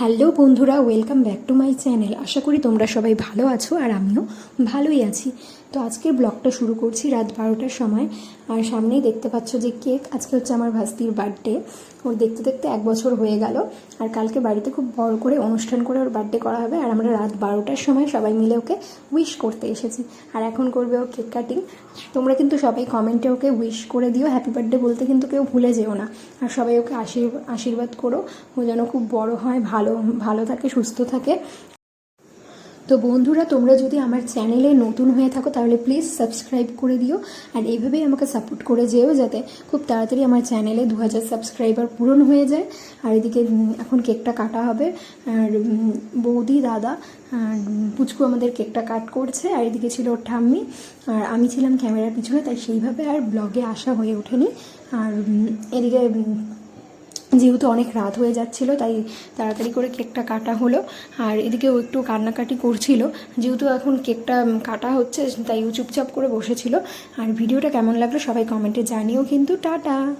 Hello বন্ধুরা, welcome back to my channel. আশা করি তোমরা সবাই ভালো আছো আর আমিও ভালোই আছি। তো আজকের ব্লগটা শুরু করছি রাত বারোটার সময়। আর সামনেই দেখতে পাচ্ছ যে কেক, আজকে হচ্ছে আমার ভাস্তির বার্থডে। ওর দেখতে দেখতে এক বছর হয়ে গেল, আর কালকে বাড়িতে খুব বড় করে অনুষ্ঠান করে ওর বার্থডে করা হবে, আর আমরা রাত বারোটার সময় সবাই মিলে ওকে উইশ করতে এসেছি। আর এখন করবে ও কেক কাটিং তোমরা কিন্তু সবাই কমেন্টে ওকে উইশ করে দিও হ্যাপি বার্থডে বলতে কিন্তু কেউ ভুলে যেও না। আর সবাই ওকে আশীর্বাদ করো, ও যেন খুব বড় হয়, ভালো ভালো থাকে, সুস্থ থাকে। তো বন্ধুরা, তোমরা যদি আমার চ্যানেলে নতুন হয়ে থাকো, তাহলে প্লিজ সাবস্ক্রাইব করে দিও। আর এইভাবেই আমাকে সাপোর্ট করে যেও যাতে খুব তাড়াতাড়ি আমার চ্যানেলে দু হাজার সাবস্ক্রাইবার পূরণ হয়ে যায়। আর এদিকে এখন কেকটা কাটা হবে। আর বৌদি, দাদা, আর পুচকু আমাদের কেকটা কাট করছে। আর এদিকে ছিল ওর ঠাম্মি। আর আমি ছিলাম ক্যামেরার পিছনে, তাই সেইভাবে আর ব্লগে আসা হয়ে ওঠেনি। আর এদিকে যেহেতু অনেক রাত হয়ে যাচ্ছিল, তাই তাড়াতাড়ি করে কেকটা কাটা হলো। আর এদিকে ও একটু কান্নাকাটি করছিল। যেহেতু এখন কেকটা কাটা হচ্ছে, তাই ও চুপচাপ করে বসেছিল। আর ভিডিওটা কেমন লাগল সবাই কমেন্টে জানিও কিন্তু। টাটা!